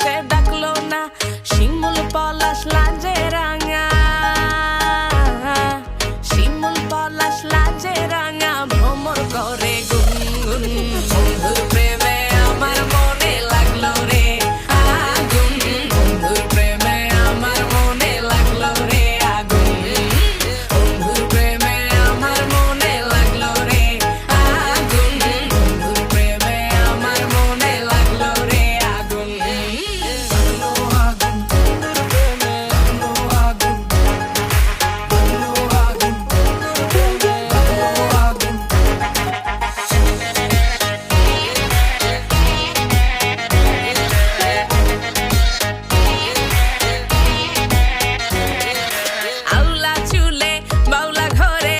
সে ডাকলো না সিং